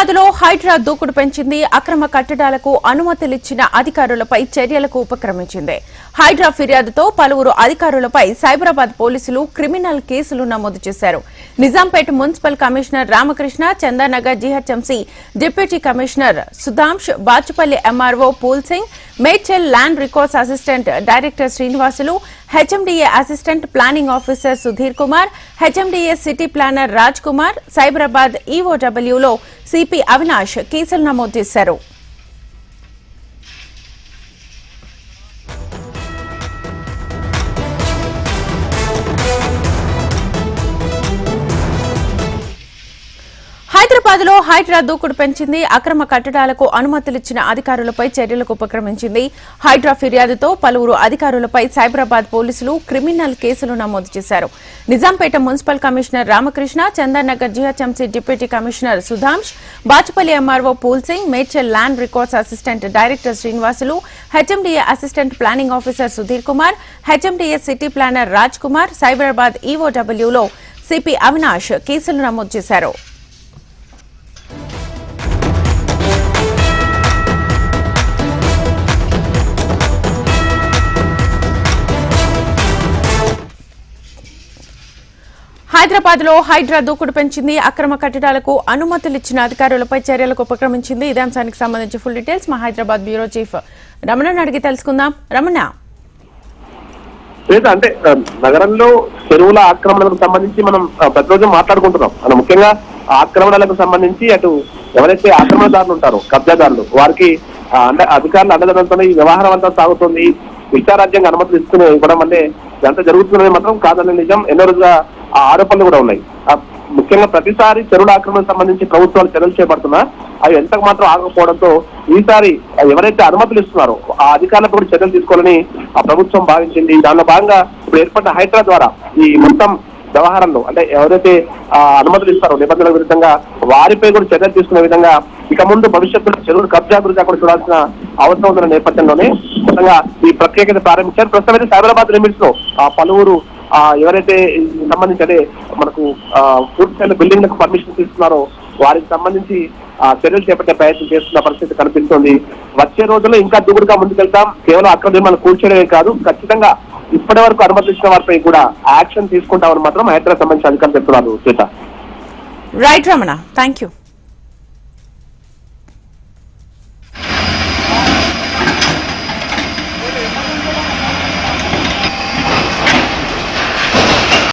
హైదరాబాద్లో హైడ్రా దూకుడు పెంచింది. అక్రమ కట్టడాలకు అనుమతులిచ్చిన అధికారులపై చర్యలకు ఉపక్రమించింది. హైడ్రా ఫిర్యాదుతో పలువురు అధికారులపై సైబరాబాద్ పోలీసులు క్రిమినల్ కేసులు నమోదు చేశారు. Nizampet municipal commissioner Ramakrishna Chandanagar GHMC deputy commissioner Sudhansh Bachupally MRO Phool Singh Medchal land records assistant director Srinivasulu HMDA assistant planning officer Sudheer Kumar HMDA city planner Raj Kumar Cyberabad ఈఓడబ్ల్యూలో CP Avinash కేసులు నమోదు చేశారు. హైదరాబాద్లో హైడ్రా దూకుడు పెంచింది. అక్రమ కట్టడాలకు అనుమతులిచ్చిన అధికారులపై చర్యలకు ఉపక్రమించింది. హైడ్రా ఫిర్యాదుతో పలువురు అధికారులపై సైబరాబాద్ పోలీసులు క్రిమినల్ కేసులు నమోదు చేశారు. Nizampet municipal commissioner Ramakrishna Chandanagar GHMC deputy commissioner Sudhansh Bachupally MRO Phool Singh Medchal land records assistant director Srinivasulu HMDA assistant planning officer Sudheer Kumar HMDA city planner Raj Kumar Cyberabad ఈఓడబ్ల్యూలో CP Avinash కేసులు నమోదు చేశారు. హైదరాబాద్లో హైడ్రా దూకుడు పెంచింది. అక్రమ కట్టడాలకు అనుమతులిచ్చిన అధికారులపై చర్యలకు ఉపక్రమించింది. ఇదే అంశానికి సంబంధించి ఫుల్ డీటెయిల్స్ మా హైదరాబాద్ బ్యూరో చీఫ్ రమణను అడిగి తెలుసుకుందాం. రమణ. లేదు అంటే నగరంలో చెరువుల ఆక్రమణలకు సంబంధించి మనం ప్రతిరోజు మాట్లాడుకుంటున్నాం. మనం ముఖ్యంగా ఆక్రమణలకు సంబంధించి అటు ఎవరైతే ఆక్రమణదారులు ఉంటారో కబ్జాదారులు వారికి అధికారులు అండ ఈ వ్యవహారం అంతా సాగుతుంది. ఇష్టారాజ్యంగా అనుమతులు ఇస్తూనే ఇవ్వడం వల్లే ఇదంతా జరుగుతుందని మాత్రం కాదనే నిజం. ఎన్నో రోజుగా ఆ ఆరోపణలు కూడా ఉన్నాయి. ముఖ్యంగా ప్రతిసారి చెరువుల ఆక్రమణకు సంబంధించి ప్రభుత్వాలు చర్యలు చేపడుతున్నా అవి ఎంతకు మాత్రం ఆగకపోవడంతో ఈసారి ఎవరైతే అనుమతులు ఇస్తున్నారో ఆ అధికారులకు కూడా చర్యలు తీసుకోవాలని ఆ ప్రభుత్వం భావించింది. దానిలో భాగంగా ఇప్పుడు ఏర్పడిన హైడ్రా ద్వారా ఈ మొత్తం వ్యవహారంలో అంటే ఎవరైతే ఆ, అనుమతులు ఇస్తారో నిబంధనల విరుద్ధంగా వారిపై కూడా చర్యలు తీసుకునే విధంగా ఇక ముందు భవిష్యత్తులో చెరువులు కబ్జా గురించి కూడా చూడాల్సిన అవసరం ఉందన్న నేపథ్యంలోనే ముఖ్యంగా ఈ ప్రత్యేకత ప్రారంభించారు. ప్రస్తుతం అయితే సైబరాబాద్ లిమిట్స్లో ఆ పలువురు ఆ ఎవరైతే సంబంధించి అదే మనకు ఆ, పూర్తి బిల్డింగ్లకు పర్మిషన్ తీసుకున్నారో వారికి సంబంధించి చర్యలు చేపట్టే ప్రయత్నం చేస్తున్న పరిస్థితి కనిపిస్తోంది. వచ్చే రోజుల్లో ఇంకా దూకుడుగా ముందుకెళ్తాం. కేవలం అక్కడ నిర్మాణం కూర్చోడమే కాదు ఖచ్చితంగా ఇప్పటి వరకు అనుమతించిన వారిపై కూడా యాక్షన్ తీసుకుంటామని మాత్రం హైదరాబాద్ సంబంధించిన అధికారులు చెప్తున్నారు Shweta. Right Ramana thank you